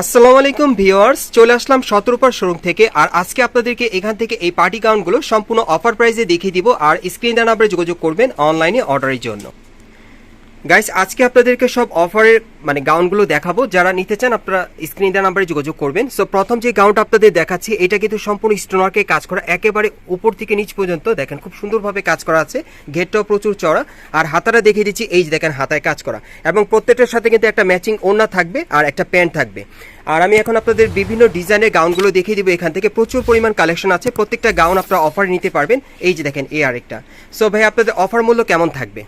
আসসালামু আলাইকুম ভিওয়ার্স চলে আসলাম শতরূপার শোরুম থেকে। আর আজকে আপনাদেরকে এখান থেকে এই পার্টি গাউনগুলো সম্পূর্ণ অফার প্রাইসে দেখিয়ে দিব। আর স্ক্রিন নাম্বারে যোগাযোগ করবেন অনলাইনে অর্ডারের জন্য। গাইস আজকে আপনাদেরকে সব অফারের মানে গাউনগুলো দেখাবো। যারা নিতে চান, আপনারা স্ক্রিন দেওয়া নাম্বারে যোগাযোগ করবেন। সো প্রথম যে গাউনটা আপনাদের দেখাচ্ছি, এটা কিন্তু সম্পূর্ণ স্টোনারকে কাজ করা, একেবারে উপর থেকে নিচ পর্যন্ত। দেখেন, খুব সুন্দরভাবে কাজ করা আছে। ঘেরটাও প্রচুর চড়া আর হাতাটা দেখিয়ে দিচ্ছি, এই যে দেখেন, হাতায় কাজ করা। এবং প্রত্যেকটার সাথে কিন্তু একটা ম্যাচিং ওড়না থাকবে আর একটা প্যান্ট থাকবে। আর আমি এখন আপনাদের বিভিন্ন ডিজাইনের গাউনগুলো দেখিয়ে দিব। এখান থেকে প্রচুর পরিমাণ কালেকশন আছে। প্রত্যেকটা গাউন আপনারা অফার নিতে পারবেন। এই যে দেখেন, এই আরেকটা। সো ভাই, আপনাদের অফার মূল্য কেমন থাকবে?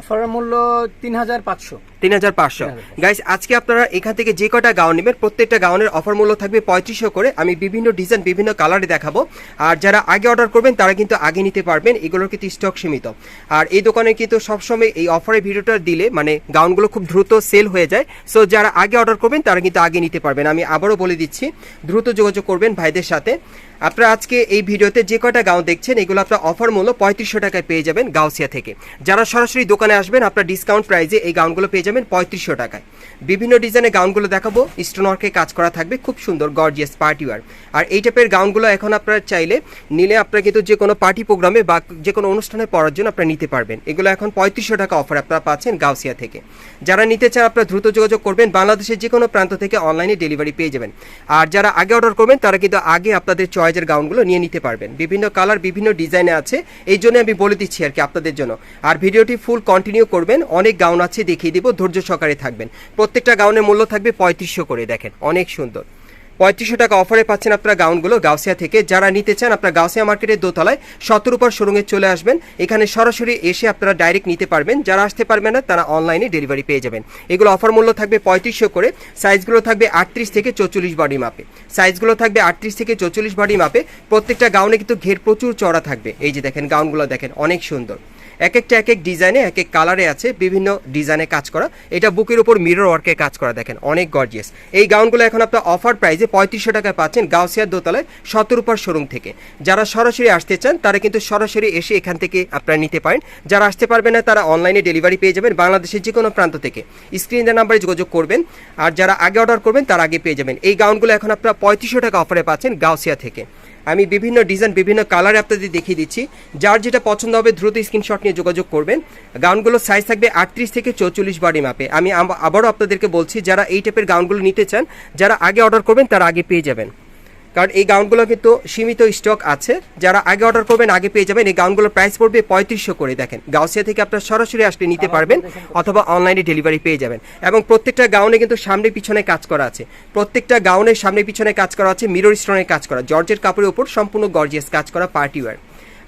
অফারের মূল্য তিন হাজার পাঁচশো। তিন হাজার পাঁচশো। গাইস আজকে আপনারা এখান থেকে যে কটা গাউন নেবেন, প্রত্যেকটা গাউনের অফার মূল্য থাকবে পঁয়ত্রিশশো করে। আমি বিভিন্ন ডিজাইন বিভিন্ন কালারে দেখাবো। আর যারা আগে অর্ডার করবেন, তারা কিন্তু আগে নিতে পারবেন। এগুলোর কিন্তু স্টক সীমিত। আর এই দোকানে কিন্তু সবসময় এই অফারের ভিডিওটা দিলে মানে গাউনগুলো খুব দ্রুত সেল হয়ে যায়। সো যারা আগে অর্ডার করবেন, তারা কিন্তু আগে নিতে পারবেন। আমি আবারও বলে দিচ্ছি, দ্রুত যোগাযোগ করবেন ভাইদের সাথে। আপনারা আজকে এই ভিডিওতে যে কয়টা গাউন দেখছেন, এগুলো আপনার অফার মূল্য পঁয়ত্রিশশো টাকায় পেয়ে যাবেন গাউসিয়া থেকে। যারা সরাসরি দোকানে আসবেন, আপনার ডিসকাউন্ট প্রাইজে এই গাউনগুলো পেয়ে যাবেন। পঁয়ত্রিশশো টাকায়। বিভিন্ন ডিজাইনের গাউনগুলো দেখাবো। স্টোনওয়ার্কে কাজ করা থাকবে। খুব সুন্দর গর্জিয়াস পার্টি ওয়ার আর এই টাইপের গাউনগুলো এখন আপনারা চাইলে নিলে আপনারা কিন্তু যে কোনো পার্টি প্রোগ্রামে বা যে কোনো অনুষ্ঠানে পড়ার জন্য আপনারা নিতে পারবেন। এগুলো এখন পঁয়ত্রিশশো টাকা অফার আপনারা পাচ্ছেন গাউসিয়া থেকে। যারা নিতে চান আপনারা দ্রুত যোগাযোগ করবেন। বাংলাদেশের যে কোনো প্রান্ত থেকে অনলাইনে ডেলিভারি পেয়ে যাবেন। আর যারা আগে অর্ডার করবেন, তারা কিন্তু আগে আপনাদের চয়েসের গাউনগুলো নিয়ে নিতে পারবেন। বিভিন্ন কালার বিভিন্ন ডিজাইনে আছে। এই জন্য আমি বলে দিচ্ছি আর কি আপনাদের জন্য। আর ভিডিওটি ফুল কন্টিনিউ করবেন। অনেক গাউন আছে, দেখিয়ে দিব। ধৈর্য সহকারে থাকবেন। প্রত্যেকটা গাউনের মূল্য থাকবে পঁয়ত্রিশশো করে, দেখেন, অনেক সুন্দর। পঁয়ত্রিশশো টাকা অফারে পাচ্ছেন আপনারা গাউনগুলো গাউসিয়া থেকে। যারা নিতে চান আপনারা গাউসিয়া মার্কেটের দোতলায় সতেরো পর শোরুমে চলে আসবেন। এখানে সরাসরি এসে আপনারা ডাইরেক্ট নিতে পারবেন। যারা আসতে পারবেন না, তারা অনলাইনে ডেলিভারি পেয়ে যাবেন। এগুলো অফার মূল্য থাকবে পঁয়ত্রিশশো করে। সাইজগুলো থাকবে আটত্রিশ থেকে চৌচল্লিশ বডি মাপে সাইজগুলো থাকবে আটত্রিশ থেকে চৌচল্লিশ বডি মাপে প্রত্যেকটা গাউনে কিন্তু ঘের প্রচুর চড়া থাকবে। এই যে দেখেন গাউনগুলো দেখেন, অনেক সুন্দর। এক একটা এক এক ডিজাইনে এক এক কালারে আছে, বিভিন্ন ডিজাইনে কাজ করা। এটা বুকের উপর মিরর ওয়ার্কে কাজ করা, দেখেন, অনেক গর্জিয়াস এই গাউনগুলো এখন আপনার অফার প্রাইসে পঁয়ত্রিশশো টাকায় পাচ্ছেন গাউসিয়ার দোতলায় সতেরোপার শোরুম থেকে। যারা সরাসরি আসতে চান, তারা কিন্তু সরাসরি এসে এখান থেকে আপনারা নিতে পারেন। যারা আসতে পারবেন না, তারা অনলাইনে ডেলিভারি পেয়ে যাবেন বাংলাদেশের যে কোনো প্রান্ত থেকে। স্ক্রিন দেওয়ার নাম্বারে যোগাযোগ করবেন। আর যারা আগে অর্ডার করবেন, তারা আগে পেয়ে যাবেন। এই গাউনগুলো এখন আপনারা পঁয়ত্রিশশো টাকা অফারে পাচ্ছেন গাউসিয়া থেকে। আমি বিভিন্ন ডিজাইন বিভিন্ন কালার আপনাদের দেখিয়ে দিচ্ছি। যার যেটা পছন্দ হবে, দ্রুত স্ক্রিনশট নিয়ে যোগাযোগ করবেন। গাউনগুলো সাইজ থাকবে আটত্রিশ থেকে চৌচল্লিশ বডি মাপে আমি আবারও আপনাদেরকে বলছি, যারা এই টাইপের গাউনগুলো নিতে চান, যারা আগে অর্ডার করবেন, তারা আগে পেয়ে যাবেন। কারণ এই গাউনগুলো কিন্তু সীমিত স্টক আছে। যারা আগে অর্ডার করবেন আগে পেয়ে যাবেন। এই গাউনগুলোর প্রাইস পড়বে পঁয়ত্রিশশো করে দেখেন। গাউসিয়া থেকে আপনার সরাসরি আসলে নিতে পারবেন অথবা অনলাইনে ডেলিভারি পেয়ে যাবেন। এবং প্রত্যেকটা গাউনে কিন্তু সামনে পিছনে কাজ করা আছে। প্রত্যেকটা গাউনের সামনে পিছনে কাজ করা আছে মিরর স্টোনের কাজ করা। জর্জের কাপড়ের উপর সম্পূর্ণ গর্জিয়াস কাজ করা পার্টি ওয়্যার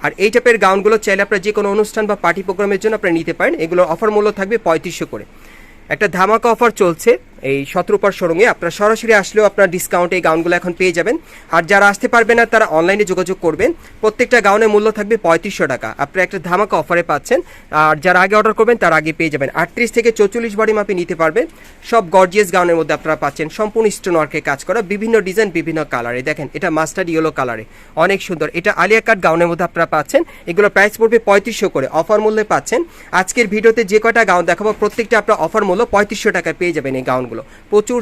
আর এই টাইপের গাউনগুলো চাইলে আপনারা যে কোনো অনুষ্ঠান বা পার্টি প্রোগ্রামের জন্য আপনারা নিতে পারেন। এগুলোর অফার মূল্য থাকবে পঁয়ত্রিশশো করে। একটা ধামাকা অফার চলছে। এই সতেরোপার শোরুমে আপনারা সরাসরি আসলেও আপনার ডিসকাউন্টে এই গাউনগুলো এখন পেয়ে যাবেন। আর যারা আসতে পারবেন না, তারা অনলাইনে যোগাযোগ করবেন। প্রত্যেকটা গাউনের মূল্য থাকবে পঁয়ত্রিশশো টাকা। আপনারা একটা ধামাকা অফারে পাচ্ছেন। আর যারা আগে অর্ডার করবেন, তারা আগে পেয়ে যাবেন। আটত্রিশ থেকে চৌচল্লিশ বডি মাপে নিতে পারবেন। সব গর্জিয়াস গাউনের মধ্যে আপনারা পাচ্ছেন। সম্পূর্ণ স্টোন ওয়ার্কে কাজ করা। বিভিন্ন ডিজাইন বিভিন্ন কালারে দেখেন, এটা মাস্টার্ড ইয়েলো কালারে অনেক সুন্দর। এটা আলিয়া কাট গাউনের মধ্যে আপনারা পাচ্ছেন। এগুলো প্রাইস পড়বে পঁয়ত্রিশশো করে। অফার মূল্যে পাচ্ছেন। আজকের ভিডিওতে যে কয়টা গাউন দেখাবো, প্রত্যেকটা আপনার অফার মূল্য পঁয়ত্রিশশো টাকায় পেয়ে যাবেন এই গাউনগুলো। প্রচুর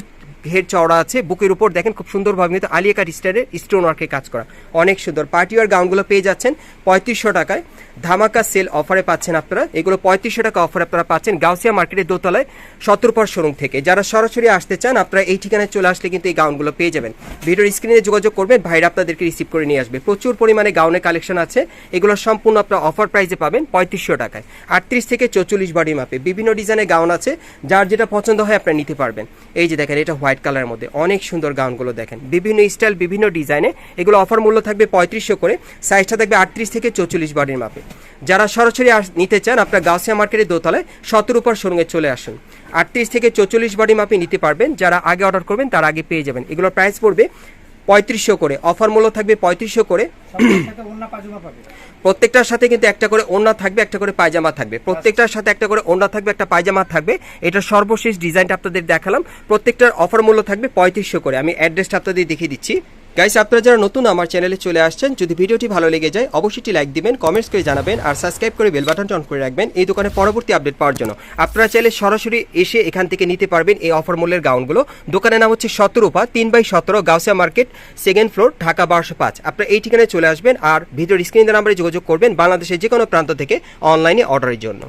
ঘের চওড়া আছে, বুকের উপর দেখেন খুব সুন্দরভাবে কিন্তু আলিয়া কাট স্টাইলের স্টোন ওয়ার্কে কাজ করা। অনেক সুন্দর। পার্টি ওয়ার গাউনগুলো পেয়ে যাচ্ছেন পঁয়ত্রিশশো টাকায়। ধামাকা সেল অফারে পাচ্ছেন আপনারা। এগুলো পঁয়ত্রিশশো টাকা অফারে আপনারা পাচ্ছেন গাউসিয়া মার্কেটের দোতলায় সতেরোপর শোরুম থেকে। যারা সরাসরি আসতে চান, আপনারা এই ঠিকানায় চলে আসলে কিন্তু এই গাউনগুলো পেয়ে যাবেন। ভিডিওর স্ক্রিনে যোগাযোগ করবেন, ভাইরা আপনাদেরকে রিসিভ করে নিয়ে আসবে। প্রচুর পরিমাণে গাউনের কালেকশন আছে। এগুলো সম্পূর্ণ আপনারা অফার প্রাইসে পাবেন পঁয়ত্রিশশো টাকায়। আটত্রিশ থেকে চৌচল্লিশ বডি মাপে বিভিন্ন ডিজাইনের গাউন আছে। যার যেটা পছন্দ হয় আপনারা নিতে পারবেন। এই যে দেখেন, এটা হোয়াইট কালারের মধ্যে। অনেক সুন্দর গাউনগুলো দেখেন। বিভিন্ন স্টাইল, বিভিন্ন ডিজাইনে এগুলো অফার মূল্য থাকবে পঁয়ত্রিশশো করে। সাইজটা থাকবে আটত্রিশ থেকে চৌচল্লিশ বডির মাপে। যারা সরাসরি নিতে চান আপনার গাউসিয়া মার্কেটের দোতলায় সতেরো উপর সঙ্গে চলে আসুন। আটত্রিশ থেকে চৌচল্লিশ বডি মাপে নিতে পারবেন। যারা আগে অর্ডার করবেন, তার আগে পেয়ে যাবেন। এগুলোর প্রাইস পড়বে পঁয়ত্রিশশো করে। অফার মূল্য থাকবে পঁয়ত্রিশশো করে। প্রত্যেকটার সাথে কিন্তু একটা করে ওড়না থাকবে, একটা করে পায়জামা থাকবে। প্রত্যেকটার সাথে একটা করে ওড়না থাকবে, একটা পায়জামা থাকবে। এটা সর্বশেষ ডিজাইনটা আপনাদের দেখালাম। প্রত্যেকটার অফার মূল্য থাকবে পঁয়ত্রিশশো করে। আমি অ্যাড্রেসটা আপনাদের দেখিয়ে দিচ্ছি। গাইস আপনারা যারা নতুন আমার চ্যানেলে চলে আসছেন, যদি ভিডিওটি ভালো লেগে যায়, অবশ্যই লাইক দিবেন কমেন্টস করে জানাবেন, আর সাবস্ক্রাইব করে বেল বাটনটা অন করে রাখবেন। এই দোকানে পরবর্তী আপডেট পাওয়ার জন্য। আপনারা চাইলে সরাসরি এসে এখান থেকে নিতে পারবেন এই অফার মূল্যের গাউনগুলো। দোকানের নাম হচ্ছে সতেরোপা, তিন বাই সতেরো, Gausia market second floor Dhaka বারোশো পাঁচ। আপনারা এই ঠিকানায় চলে আসবেন, আর ভিডিওর স্ক্রিনের নাম্বারে যোগাযোগ করবেন বাংলাদেশের যে কোনো প্রান্ত থেকে অনলাইনে অর্ডারের জন্য।